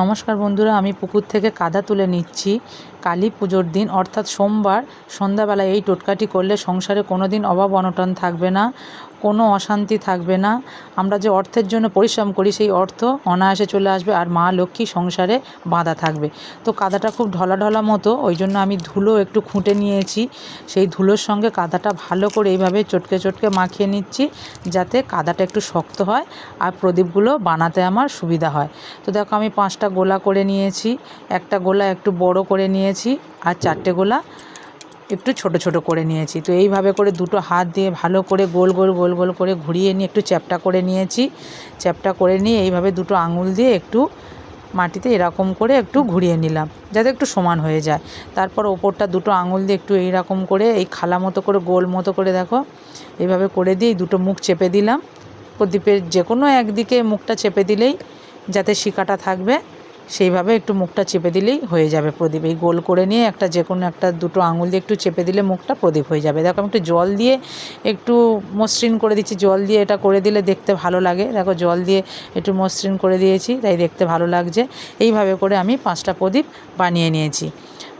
নমস্কার বন্ধুরা, আমি পুকুর থেকে কাদা তুলে নিচ্ছি। কালী পুজোর দিন, অর্থাৎ সোমবার, সন্ধ্যাবেলায় এই টোটকাটি করলে সংসারে কোনো দিন অভাব অনটন থাকবে না। কোনো অশান্তি থাকবে না। আমরা যে অর্থের জন্য পরিশ্রম করি, সেই অর্থ অনায়াসে চলে আসবে আর মা লক্ষ্মী সংসারে বাঁধা থাকবে। তো কাদাটা খুব ঢলা ঢলা মতো, ওই জন্য আমি ধুলো একটু খুঁটে নিয়েছি। সেই ধুলোর সঙ্গে কাদাটা ভালো করে এইভাবে চটকে চটকে মাখিয়ে নিচ্ছি, যাতে কাদাটা একটু শক্ত হয় আর প্রদীপগুলো বানাতে আমার সুবিধা হয়। তো দেখো আমি পাঁচটা গোলা করে নিয়েছি, একটা গোলা একটু বড় করে নিয়েছি আর চারটে গোলা একটু ছোট ছোট করে নিয়েছি। তো এইভাবে করে দুটো হাত দিয়ে ভালো করে গোল গোল গোল গোল করে ঘুরিয়ে নিয়ে একটু চ্যাপটা করে নিয়েছি। চ্যাপটা করে নিয়ে এইভাবে দুটো আঙুল দিয়ে একটু মাটিতে এরকম করে একটু ঘুরিয়ে নিলাম, যাতে একটু সমান হয়ে যায়। তারপর ওপরটা দুটো আঙুল দিয়ে একটু এইরকম করে এই খালা মতো করে, গোল মতো করে দেখো, এইভাবে করে দিয়ে দুটো মুখ চেপে দিলাম। প্রদীপের যে কোনো একদিকে মুখটা চেপে দিলেই যাতে শিকাটা থাকবে। সেইভাবে একটু মুখটা চেপে দিলেই হয়ে যাবে প্রদীপ। এই গোল করে নিয়ে একটা যে কোনো একটা দুটো আঙুল দিয়ে একটু চেপে দিলে মুখটা প্রদীপ হয়ে যাবে। দেখো আমি একটু জল দিয়ে একটু মসৃণ করে দিচ্ছি। জল দিয়ে এটা করে দিলে দেখতে ভালো লাগে। দেখো জল দিয়ে একটু মসৃণ করে দিয়েছি, তাই দেখতে ভালো লাগছে। এইভাবে করে আমি পাঁচটা প্রদীপ বানিয়ে নিয়েছি।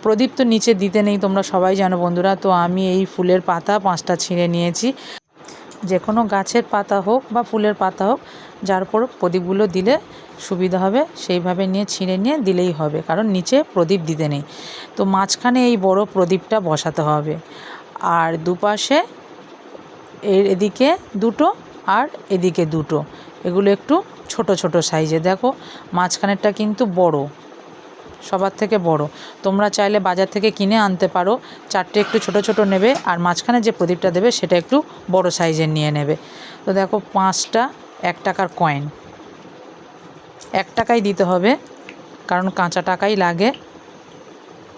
প্রদীপ তো নিচে দিতে নেই, তোমরা সবাই জানো বন্ধুরা। তো আমি এই ফুলের পাতা পাঁচটা ছিঁড়ে নিয়েছি। যে কোনো গাছের পাতা হোক বা ফুলের পাতা হোক, যার উপর প্রদীপগুলো দিলে সুবিধা হবে, সেইভাবে নিয়ে ছিঁড়ে নিয়ে দিলেই হবে, কারণ নিচে প্রদীপ দিতে নেই। তো মাঝখানে এই বড় প্রদীপটা বসাতে হবে। আর দুপাশে এর এদিকে দুটো আর এদিকে দুটো। এগুলো একটু ছোট ছোট সাইজে। দেখো, মাঝখানেরটা কিন্তু বড়, সবার থেকে বড়। তোমরা চাইলে বাজার থেকে কিনে আনতে পারো। চারটে একটু ছোট ছোট নেবে আর মাঝখানে যে প্রদীপটা দেবে সেটা একটু বড় সাইজের নিয়ে নেবে। তো দেখো, পাঁচটা এক টাকার কয়েন। এক টাকাই দিতে হবে, কারণ কাঁচা টাকাই লাগে।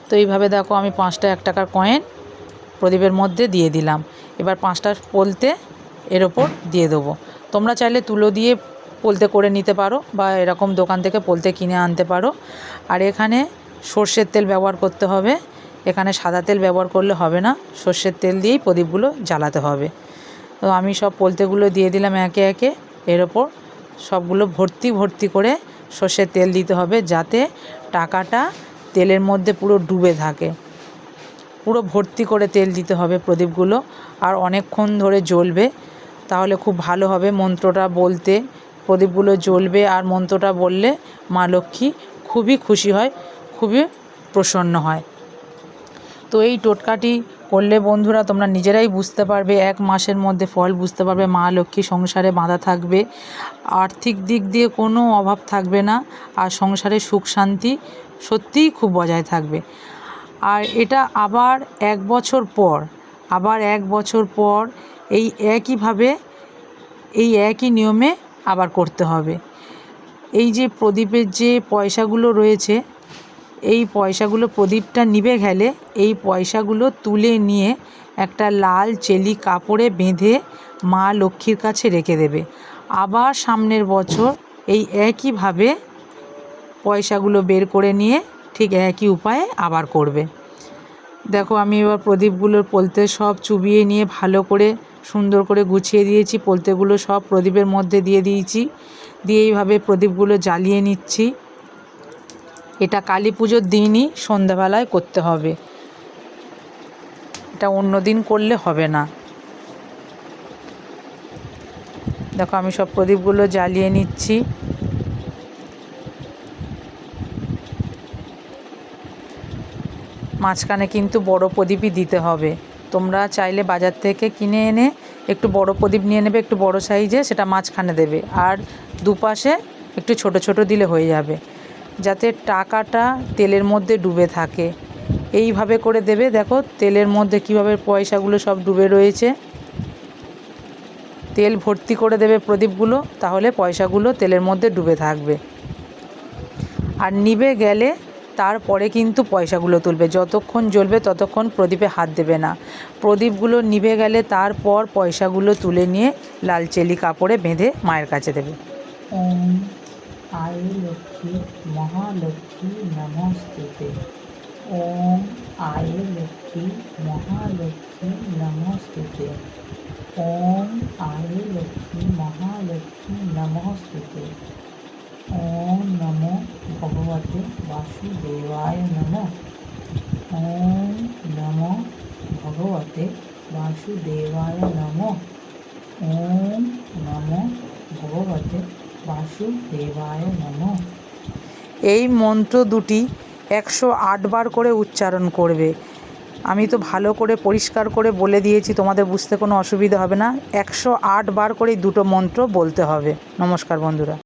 তো এইভাবে দেখো আমি পাঁচটা এক টাকার কয়েন প্রদীপের মধ্যে দিয়ে দিলাম। এবার পাঁচটা পলতে এর ওপর দিয়ে দেবো। তোমরা চাইলে তুলো দিয়ে পলতে করে নিতে পারো বা এরকম দোকান থেকে পলতে কিনে আনতে পারো। আর এখানে সর্ষের তেল ব্যবহার করতে হবে। এখানে সাদা তেল ব্যবহার করলে হবে না, সর্ষের তেল দিয়েই প্রদীপগুলো জ্বালাতে হবে। তো আমি সব পলতেগুলো দিয়ে দিলাম একে একে, এর ওপর সবগুলো ভর্তি ভর্তি করে সর্ষের তেল দিতে হবে যাতে টাকাটা তেলের মধ্যে পুরো ডুবে থাকে। পুরো ভর্তি করে তেল দিতে হবে প্রদীপগুলো আর অনেকক্ষণ ধরে জ্বলবে। তাহলে খুব ভালো হবে মন্ত্রটা বলতে। প্রদীপগুলো জ্বলবে আর মন্ত্রটা বললে মা লক্ষ্মী খুবই খুশি হয়, খুবই প্রসন্ন হয়। তো এই টোটকাটি করলে বন্ধুরা তোমরা নিজেরাই বুঝতে পারবে, এক মাসের মধ্যে ফল বুঝতে পারবে, মা লক্ষ্মী সংসারে বাঁধা থাকবে। আর্থিক দিক দিয়ে কোনো অভাব থাকবে না, আর সংসারে সুখ শান্তি সত্যিই খুব বজায় থাকবে। আর এটা আবার এক বছর পর, আবার এক বছর পর এই একইভাবে, এই একই নিয়মে আবার করতে হবে। এই যে প্রদীপের যে পয়সাগুলো রয়েছে এই পয়সাগুলো প্রদীপটা নিবে গেলে এই পয়সাগুলো তুলে নিয়ে একটা লাল চেলি কাপড়ে বেঁধে মা লক্ষ্মীর কাছে রেখে দেবে। আবার সামনের বছর এই একইভাবে পয়সাগুলো বের করে নিয়ে ঠিক একই উপায়ে আবার করবে। দেখো আমি এবার প্রদীপগুলোর পলতে সব চুবিয়ে নিয়ে ভালো করে সুন্দর করে গুছিয়ে দিয়েছি, পলতেগুলো সব প্রদীপের মধ্যে দিয়ে দিয়েছি। দিয়ে এইভাবে প্রদীপগুলো জ্বালিয়ে নিচ্ছি। এটা কালী পুজোর দিনই সন্ধ্যাবেলায় করতে হবে। এটা অন্য দিন করলে হবে না। দেখো আমি সব প্রদীপগুলো জ্বালিয়ে নিচ্ছি। মাঝখানে কিন্তু বড় প্রদীপই দিতে হবে। তোমরা চাইলে বাজার থেকে কিনে এনে একটু বড় প্রদীপ নিয়ে নেবে, একটু বড় সাইজে সেটা মাঝখানে দেবে। আর দুপাশে একটু ছোট ছোট দিলে হয়ে যাবে। যাতে টাকাটা তেলের মধ্যে ডুবে থাকে। এইভাবে করে দেবে। দেখো, তেলের মধ্যে কীভাবে পয়সাগুলো সব ডুবে রয়েছে। তেল ভর্তি করে দেবে প্রদীপগুলো, তাহলে পয়সাগুলো তেলের মধ্যে ডুবে থাকবে। আর নিভে গেলে তারপরে কিন্তু পয়সাগুলো তুলবে। যতক্ষণ জ্বলবে ততক্ষণ প্রদীপে হাত দেবে না। প্রদীপগুলো নিভে গেলে তারপর পয়সাগুলো তুলে নিয়ে লাল চেলি কাপড়ে বেঁধে মায়ের কাছে দেবে। आय लक्ष्मी, महालक्ष्मी नमस्ते ओम आय लक्ष्मी, महालक्ष्मी नमस्ते ओम आय लक्ष्मी, महालक्ष्मी नमस्ते ओम नमो भगवते वासुदेवाय नमो। ओम नमो भगवते वासुदेवाय नमो। ओम नमो भगवते এই মন্ত্র দুটি একশো বার করে উচ্চারণ করবে। আমি তো ভালো করে পরিষ্কার করে বলে দিয়েছি, তোমাদের বুঝতে কোনো অসুবিধা হবে না। একশো বার করে দুটো মন্ত্র বলতে হবে। নমস্কার বন্ধুরা।